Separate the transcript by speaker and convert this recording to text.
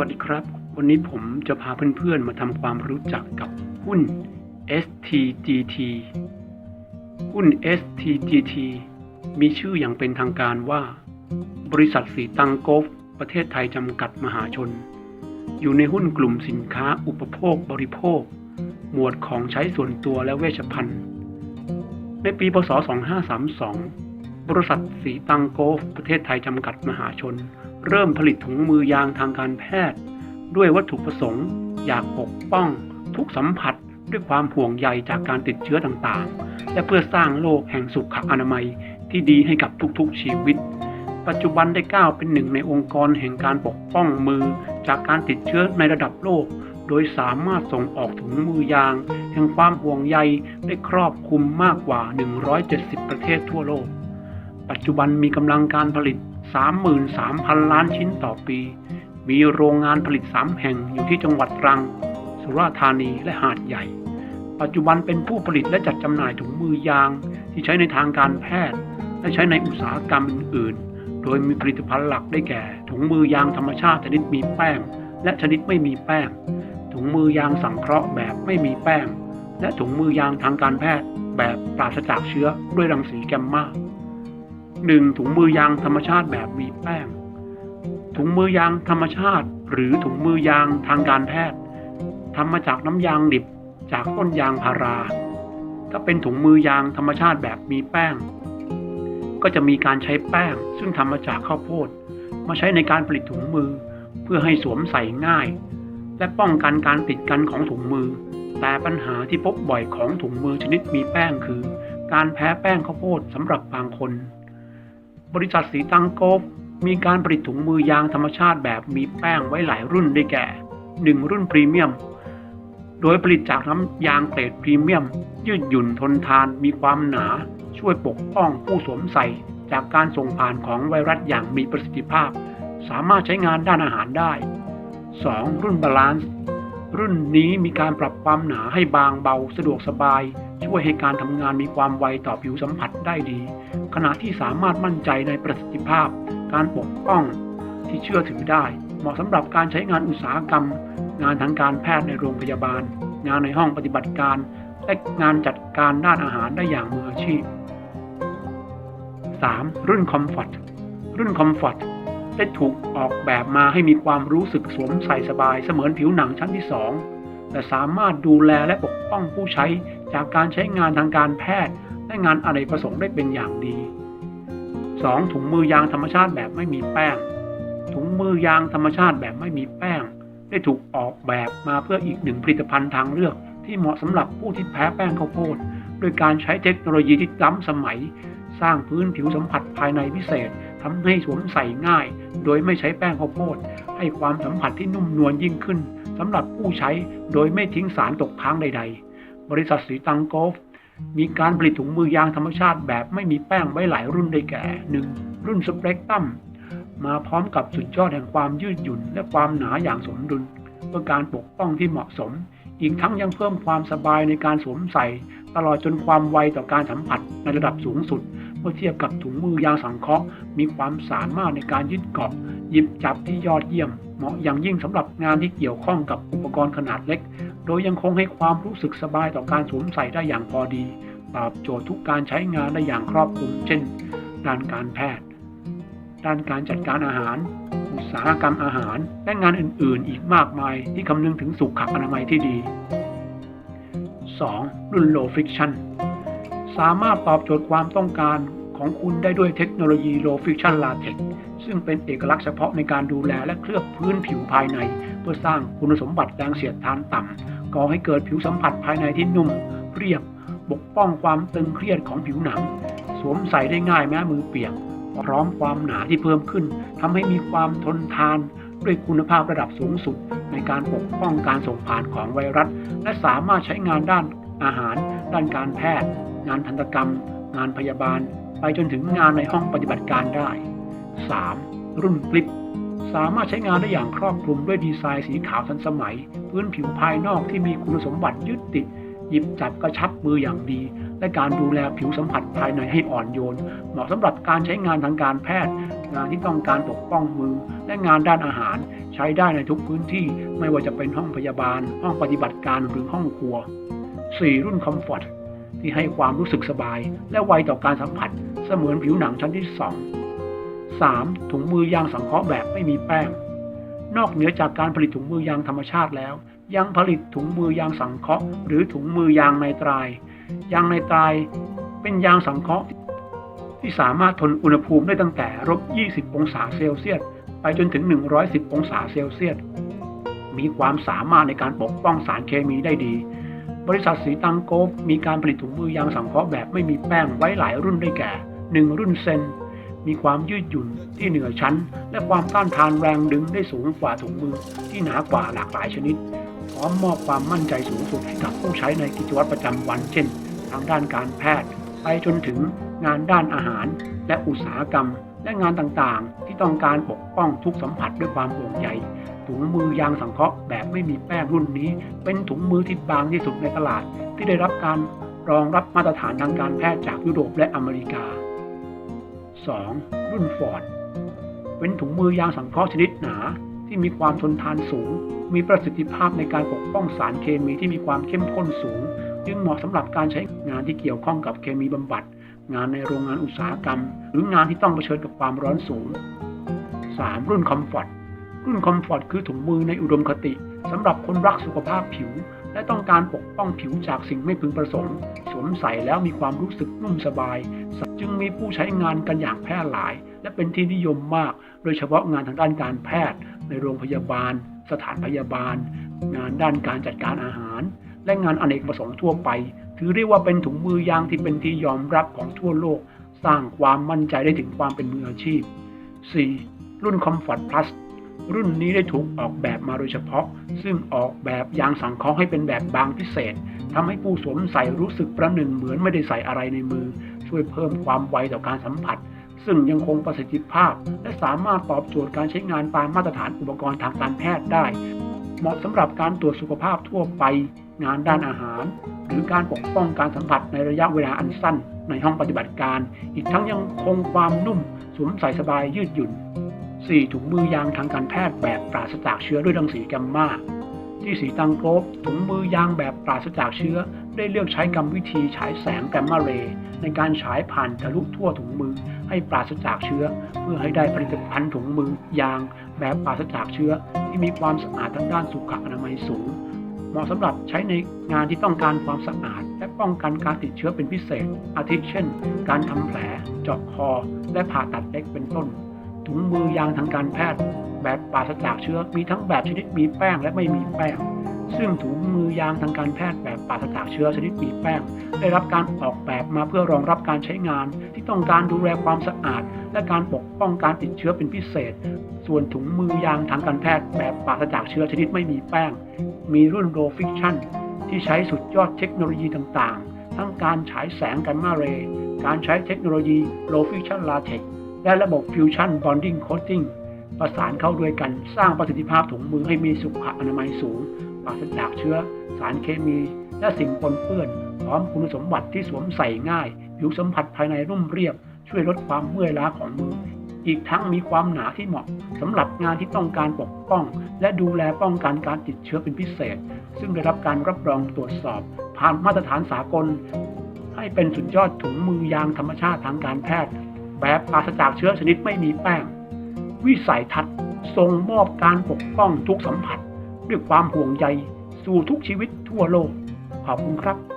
Speaker 1: วัสดีครับ วันนี้ผมจะพาเพื่อนๆ มาทำความรู้จักกับหุ้น STGT หุ้น STGT มีชื่ออย่างเป็นทางการว่า บริษัทสีตังโกฟประเทศไทยจำกัดมหาชน อยู่ในหุ้นกลุ่มสินค้าอุปโภคบริโภค หมวดของใช้ส่วนตัวและเวชภัณฑ์ ในปีพศ 2532 บริษัทสีตังโกฟประเทศไทยจำกัดมหาชน เริ่มผลิตถุงมือยางทางการแพทย์ ด้วยวัตถุประสงค์ อยากปกป้อง ทุกสัมผัสด้วยความห่วงใยจากการติดเชื้อต่างๆ และเพื่อสร้างโลกแห่งสุขอนามัยที่ดีให้กับทุกๆชีวิต ปัจจุบันได้ก้าวเป็นหนึ่งในองค์กรแห่งการปกป้องมือจากการติดเชื้อในระดับโลก โดยสามารถส่งออกถุงมือยาง แห่งความห่วงใยได้ครอบคลุมมากกว่า 170 ประเทศทั่วโลก ปัจจุบันมีกำลังการผลิต 33,000 ล้านชิ้นต่อปี มีโรงงานผลิต 3 แห่งอยู่ที่จังหวัดตรัง สุราษฎร์ธานีและหาดใหญ่ ปัจจุบันเป็นผู้ผลิตและจัดจำหน่ายถุงมือยางที่ใช้ในทางการแพทย์ และใช้ในอุตสาหกรรมอื่น ๆ โดยมีผลิตภัณฑ์หลักได้แก่ ถุงมือยางธรรมชาติชนิดมีแป้ง และชนิดไม่มีแป้ง ถุงมือยางสังเคราะห์แบบไม่มีแป้ง และถุงมือยางทางการแพทย์แบบปราศจากเชื้อด้วยรังสีแกมมา 1. ถุงมือยางธรรมชาติแบบมีแป้ง ถุงมือยางธรรมชาติ หรือถุงมือยางทางการแพทย์ทำมาจากน้ำยางดิบจากต้นยางพารา ถ้าเป็นถุงมือยางธรรมชาติแบบมีแป้ง ก็จะมีการใช้แป้ง ซึ่งทำมาจากข้าวโพด มาใช้ในการผลิตถุงมือ เพื่อให้สวมใส่ง่าย และป้องกันการติดกันของถุงมือ แต่ปัญหาที่พบบ่อยของถุงมือชนิดมีแป้งคือ การแพ้แป้งข้าวโพดสำหรับบางคน บริษัทสีตังโกฟมีการผลิตถุงมือยางธรรมชาติแบบมีแป้งไว้หลายรุ่นได้แก่ 1. รุ่นพรีเมียม โดยผลิตจากน้ำยางเกรดพรีเมียม ยืดหยุ่นทนทานมีความหนา ช่วยปกป้องผู้สวมใส่ จากการส่งผ่านของไวรัสอย่างมีประสิทธิภาพ สามารถใช้งานด้านอาหารได้ 2. รุ่นบาลานซ์รุ่นนี้มีการปรับความหนาให้บางเบาสะดวกสบาย ช่วยให้การทำงานมีความไวต่อผิวสัมผัสได้ดี ขณะที่สามารถมั่นใจในประสิทธิภาพ การปกป้องที่เชื่อถือได้ เหมาะสำหรับการใช้งานอุตสาหกรรม งานทางการแพทย์ในโรงพยาบาล งานในห้องปฏิบัติการ และงานจัดการด้านอาหารได้อย่างมืออาชีพ 3. รุ่นคอมฟอร์ตรุ่นคอมฟอร์ตได้ถูกออกแบบมาให้มีความรู้สึกสวมใส่สบายเสมือนผิวหนังชั้นที่ 2 แต่สามารถดูแลและปกป้องผู้ใช้จากการใช้งานทางการแพทย์และงานอเนกประสงค์ได้เป็นอย่างดี 2. ถุงมือยางธรรมชาติแบบไม่มีแป้ง ถุงมือยางธรรมชาติแบบไม่มีแป้ง ได้ถูกออกแบบมาเพื่ออีกหนึ่งผลิตภัณฑ์ทางเลือก ที่เหมาะสำหรับผู้ที่แพ้แป้งข้าวโพดโดยการใช้เทคโนโลยีที่ล้ำสมัย สร้างพื้นผิวสัมผัสภายในพิเศษทำให้สวมใส่ง่าย โดยไม่ใช้แป้งข้าวโพดให้ความสัมผัสที่นุ่มนวลยิ่งขึ้นสำหรับผู้ใช้โดยไม่ทิ้งสารตกค้างใด ๆ บริษัทสีตังโกฟมีการผลิตถุงมือยางธรรมชาติแบบไม่มีแป้งไว้หลายรุ่นได้แก่ 1. รุ่นสเปกตัมมาพร้อมกับสุดยอดแห่งความยืดหยุ่น และความหนาอย่างสมดุลเพื่อการปกป้องที่เหมาะสม อีกทั้งยังเพิ่มความสบายในการสวมใส่ ตลอดจนความไวต่อการสัมผัสในระดับสูงสุด เมื่อเทียบกับถุงมือยางสังเคราะห์มีความสามารถในการยึดเกาะหยิบจับที่ยอดเยี่ยม เหมาะอย่างยิ่งสำหรับงานที่เกี่ยวข้องกับอุปกรณ์ขนาดเล็ก โดยยังคงให้ความรู้สึกสบายต่อการสวมใส่ได้อย่างพอดี ตอบโจทย์ทุกการใช้งานได้อย่างครอบคลุม เช่น ด้านการแพทย์ ด้านการจัดการอาหาร อุตสาหกรรมอาหาร และงานอื่น ๆ อีกมากมายที่คำนึงถึงสุขอนามัยที่ดี 2. รุ่น low friction สามารถตอบโจทย์ความต้องการของคุณได้ด้วยเทคโนโลยี low friction latex ซึ่งเป็นเอกลักษณ์เฉพาะในการดูแลและเคลือบพื้นผิวภายใน เพื่อสร้างคุณสมบัติแรงเสียดทานต่ำ ก่อให้เกิดผิวสัมผัสภายในที่นุ่ม เรียบ ปกป้องความตึงเครียดของผิวหนัง สวมใส่ได้ง่ายแม้มือเปียก พร้อมความหนาที่เพิ่มขึ้นทำให้มีความทนทานด้วยคุณภาพระดับสูงสุด ในการปกป้องการส่งผ่านของไวรัส และสามารถใช้งานด้านอาหาร ด้านการแพทย์ งานทันตกรรม งานพยาบาล ไปจนถึงงานในห้องปฏิบัติการได้ 3. รุ่นกลิป สามารถใช้งานได้อย่างครอบคลุมด้วยดีไซน์สีขาวทันสมัย พื้นผิวภายนอกที่มีคุณสมบัติยึดติด หยิบจับกระชับมืออย่างดี และการดูแลผิวสัมผัสภายในให้อ่อนโยน เหมาะสำหรับการใช้งานทางการแพทย์ งานที่ต้องการปกป้องมือ และงานด้านอาหาร ใช้ได้ในทุกพื้นที่ไม่ว่าจะเป็นห้องพยาบาล ห้องปฏิบัติการหรือห้องครัว 4. รุ่นคอมฟอร์ตที่ให้ความรู้สึกสบาย และไวต่อการสัมผัส เสมือนผิวหนังชั้นที่ 2 3. ถุงมือยางสังเคราะห์แบบไม่มีแป้ง นอกเหนือจากการผลิตถุงมือยางธรรมชาติแล้ว ยังผลิตถุงมือยางสังเคราะห์ หรือถุงมือยางไนตราย ยางไนตรายเป็นยางสังเคราะห์ ที่สามารถทนอุณหภูมิได้ตั้งแต่ลบ20 องศาเซลเซียสไปจนถึง 110 องศาเซลเซียส มีความสามารถในการปกป้องสารเคมีได้ดี บริษัทสีตังโกฟมีการผลิตถุงมือยางสังเคราะห์แบบไม่มีแป้งไว้หลายรุ่นได้แก่ 1 รุ่นเซน มีความยืดหยุ่นที่เหนือชั้น และความต้านทานแรงดึงได้สูงกว่าถุงมือที่หนากว่าหลากหลายชนิด พร้อมมอบความมั่นใจสูงสุดให้กับผู้ใช้ในกิจวัตรประจำวัน เช่น ทางด้านการแพทย์ ไปจนถึงงานด้านอาหาร และอุตสาหกรรม และงานต่างๆ ที่ต้องการปกป้องทุกสัมผัสด้วยความห่วงใยถุงมือยางสังเคราะห์แบบไม่มีแป้งรุ่นนี้ เป็นถุงมือที่บางที่สุดในตลาด ที่ได้รับการรองรับมาตรฐานทางการแพทย์จากยุโรปและอเมริกา 2. รุ่นฟอร์ด เป็นถุงมือยางสังเคราะห์ชนิดหนาที่มีความทนทานสูง มีประสิทธิภาพในการปกป้องสารเคมีที่มีความเข้มข้นสูง จึงเหมาะสำหรับการใช้งานที่เกี่ยวข้องกับเคมีบำบัด งานในโรงงานอุตสาหกรรม หรืองานที่ต้องเผชิญกับความร้อนสูง 3. รุ่นคอมฟอร์ต รุ่นคอมฟอร์ตคือถุงมือในอุดมคติสำหรับคนรักสุขภาพผิว และต้องการปกป้องผิวจากสิ่งไม่พึงประสงค์ สวมใส่แล้วมีความรู้สึกนุ่มสบาย จึงมีผู้ใช้งานกันอย่างแพร่หลาย และเป็นที่นิยมมาก โดยเฉพาะงานทางด้านการแพทย์ ในโรงพยาบาล สถานพยาบาล งานด้านการจัดการอาหาร และงานอเนกประสงค์ทั่วไป ถือเรียกว่าเป็นถุงมือยางที่เป็นที่ยอมรับของทั่วโลก สร้างความมั่นใจได้ถึงความเป็นมืออาชีพ 4. รุ่น Comfort Plus รุ่นนี้ได้ถูกออกแบบมาโดยเฉพาะ ซึ่งออกแบบยางสังเคราะห์ให้เป็นแบบบางพิเศษทำให้ผู้สวมใส่รู้สึกประหนึ่งเหมือนไม่ได้ใส่อะไรในมือ ช่วยเพิ่มความไวต่อการสัมผัส ซึ่งยังคงประสิทธิภาพ และสามารถตอบโจทย์การใช้งานตามมาตรฐานอุปกรณ์ทางการแพทย์ได้ เหมาะสำหรับการตรวจสุขภาพทั่วไป งานด้านอาหาร หรือการปกป้องการสัมผัสในระยะเวลาอันสั้น ในห้องปฏิบัติการ อีกทั้งยังคงความนุ่มสวมใส่สบายยืดหยุ่น 4. ถุงมือยางทางการแพทย์แบบปราศจากเชื้อด้วยรังสีแกมมาที่สีตังโกรบถุงมือยางแบบปราศจากเชื้อ ได้เลือกใช้กรรมวิธีฉายแสงแกมมาเรย์ในการฉายผ่านทะลุทั่วถุงมือให้ปราศจากเชื้อ เพื่อให้ได้ผลิตภัณฑ์ถุงมือยางแบบปราศจากเชื้อ ที่มีความสะอาดทางด้านสุขอนามัยสูง เหมาะสำหรับใช้ในงานที่ต้องการความสะอาด และป้องกันการติดเชื้อเป็นพิเศษ อาทิเช่น การทำแผล เจาะคอ และผ่าตัดเล็กเป็นต้น ถุงมือยางทางการแพทย์ แบบปราศจากเชื้อมีทั้งแบบชนิดมีแป้งและไม่มีแป้ง ซึ่งถุงมือยางทางการแพทย์แบบปราศจากเชื้อชนิดมีแป้ง ได้รับการออกแบบมาเพื่อรองรับการใช้งาน ที่ต้องการดูแลความสะอาด และการปกป้องการติดเชื้อเป็นพิเศษ ส่วนถุงมือยางทางการแพทย์แบบปราศจากเชื้อชนิดไม่มีแป้ง มีรุ่น Low Fiction ที่ใช้สุดยอดเทคโนโลยีต่างๆ ทั้งการฉายแสงแกมมาเรย์การใช้เทคโนโลยี Low Fiction Latex และระบบ Fusion Bonding Coating ประสานเข้าด้วยกันสร้างประสิทธิภาพถุงมือให้มีสุขอนามัยสูงปราศจากเชื้อ สารเคมี และสิ่งปนเปื้อน พร้อมคุณสมบัติที่สวมใส่ง่าย ผิวสัมผัสภายในรุ่มเรียบ ช่วยลดความเมื่อยล้าของมือ อีกทั้งมีความหนาที่เหมาะสำหรับงานที่ต้องการปกป้อง และดูแลป้องกันการติดเชื้อเป็นพิเศษ ซึ่งได้รับการรับรองตรวจสอบ ผ่านมาตรฐานสากล ให้เป็นสุดยอดถุงมือยางธรรมชาติทางการแพทย์ แบบปราศจากเชื้อชนิดไม่มีแป้ง วิสัยทัศน์ทรงมอบการปกป้องทุกสัมผัส ด้วยความห่วงใยสู่ทุกชีวิตทั่วโลก ขอบคุณครับ